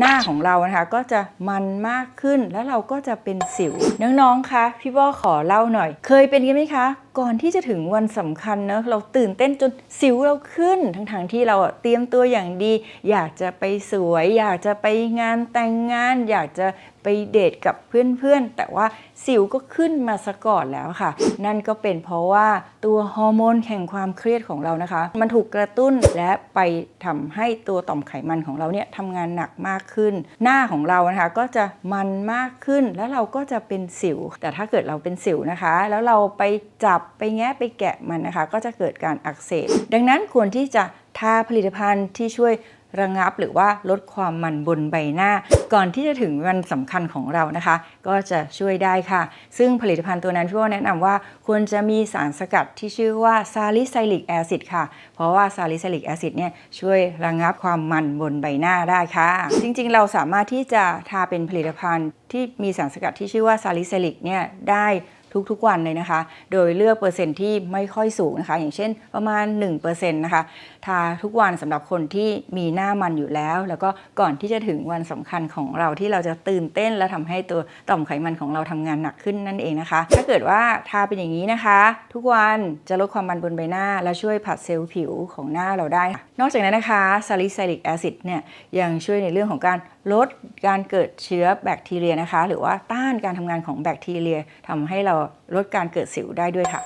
หน้าของเรานะคะ ก็จะมันมากขึ้นแล้วเราก็จะเป็นสิว น้องๆคะพี่บ่อขอเล่าหน่อย เคยเป็นกันไหมคะก่อนที่จะถึงวันสำคัญเนอะเราตื่นเต้นจนสิวเราขึ้น ทั้งๆที่เราเตรียมตัวอย่างดี อยากจะไปสวย อยากจะไปงานแต่งงาน อยากจะไปเดทกับเพื่อนๆ แต่ว่าสิวก็ขึ้นมาซะก่อนแล้วค่ะ นั่นก็เป็นเพราะว่าตัวฮอร์โมนแห่งความเครียดของเรานะคะ มันถูกกระตุ้นและไปทำให้ตัวต่อมไขมันของเราเนี่ยทำงานหนักมากขึ้น หน้าของเรานะคะก็จะมันมากขึ้นแล้วเราก็จะเป็นสิว แต่ถ้าเกิดเราเป็นสิวนะคะ แล้วเราไปจับไปแงะไปแกะมันนะคะ ก็จะเกิดการอักเสบ ดังนั้นควรที่จะทาผลิตภัณฑ์ที่ช่วยระงับหรือว่าลดความมันบนใบหน้า ก่อนที่จะถึงวันสำคัญของเรานะคะ ก็จะช่วยได้ค่ะ ซึ่งผลิตภัณฑ์ตัวนั้นพี่ว่าแนะนำว่าควรจะมีสารสกัดที่ชื่อว่าซาลิไซลิกแอซิดค่ะ เพราะว่าซาลิไซลิกแอซิดเนี่ยช่วยระงับความมันบนใบหน้าได้ค่ะ จริงๆ เราสามารถที่จะทาเป็นผลิตภัณฑ์ที่มีสารสกัดที่ชื่อว่าซาลิไซลิกเนี่ยได้ ทุกๆวันเลยนะคะ โดยเลือกเปอร์เซ็นต์ที่ไม่ค่อยสูงนะคะ อย่างเช่นประมาณ 1%นะคะทาทุกวันสำหรับคนที่มีหน้ามันอยู่แล้ว แล้วก็ก่อนที่จะถึงวันสำคัญของเราที่เราจะตื่นเต้นและทำให้ตัวต่อมไขมันของเราทำงานหนักขึ้นนั่นเองนะคะ ถ้าเกิดว่าทาเป็นอย่างนี้นะคะ ทุกวันจะลดความมันบนใบหน้า และช่วยผัดเซลล์ผิวของหน้าเราได้ นอกจากนั้นนะคะซาลิไซลิกแอซิดเนี่ยยังช่วยในเรื่องของการลดการเกิดเชื้อแบคทีเรียนะคะ หรือว่าต้านการทำงานของแบคทีเรียทำให้เราลดการเกิดสิวได้ด้วยค่ะ